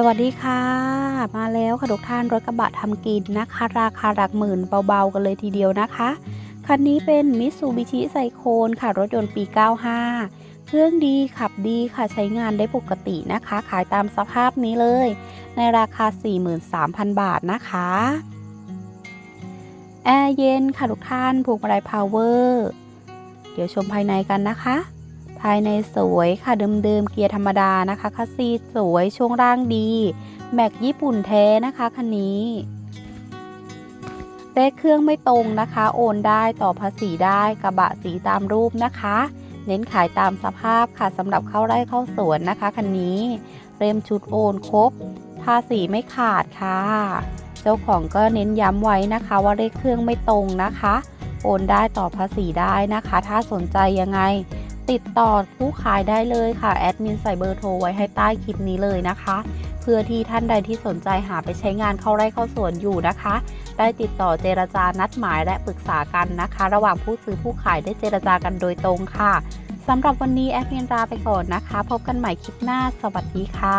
สวัสดีค่ะ มาแล้วค่ะทุกท่านรถกระบะทำกินนะคะ ราคาหลักหมื่นเบาๆกันเลยทีเดียวนะคะ คันนี้เป็นมิ t ซูบิชิไซโคนค่ะ รถยนต์ปี 95 เครื่องดีขับดีค่ะใช้งานได้ปกตินะคะ ขายตามสภาพนี้เลย ในราคา 43,000 บาทนะคะ แอร์เย็นค่ะทุกท่านพวงมาลัยพาวเวอร์ เดี๋ยวชมภายในกันนะคะ ภายในสวยค่ะเดิมๆเกียร์ธรรมดานะคะคัสซีสวยช่วงล่างดี แม็กญี่ปุ่นแท้นะคะคันนี้เลขเครื่องไม่ตรงนะคะ โอนได้ต่อภาษีได้กระบะสีตามรูปนะคะ เน้นขายตามสภาพค่ะสำหรับเข้าไร่เข้าสวนนะคะคันนี้เรมชุดโอนครบ ภาษีไม่ขาดค่ะ เจ้าของก็เน้นย้ำไว้นะคะ ว่าเลขเครื่องไม่ตรงนะคะ โอนได้ต่อภาษีได้นะคะ ถ้าสนใจยังไง ติดต่อผู้ขายได้เลยค่ะ แอดมินใส่เบอร์โทรไว้ให้ใต้คลิปนี้เลยนะคะ เพื่อที่ท่านใดที่สนใจหาไปใช้งานเข้าไร่เข้าสวนอยู่นะคะ ได้ติดต่อเจรจานัดหมายและปรึกษากันนะคะ ระหว่างผู้ซื้อผู้ขายได้เจรจากันโดยตรงค่ะสำหรับวันนี้แอดมินลาไปก่อนนะคะ พบกันใหม่คลิปหน้า สวัสดีค่ะ